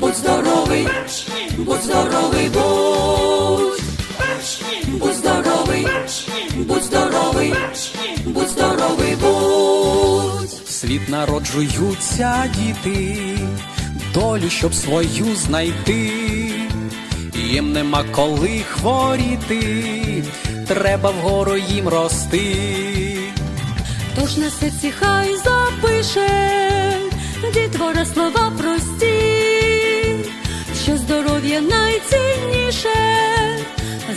будь здоровий, будь здоровий, будь, будь здоровий, будь здоровий, будь здоровий, будь. В світ народжуються діти, долю, щоб свою знайти. Їм нема коли хворіти, треба вгору їм рости. Тож на серці хай запише дітвора слова більше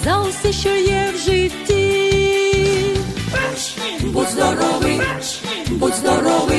за усе, що є в житті. Будь здоровий, будь здоровий.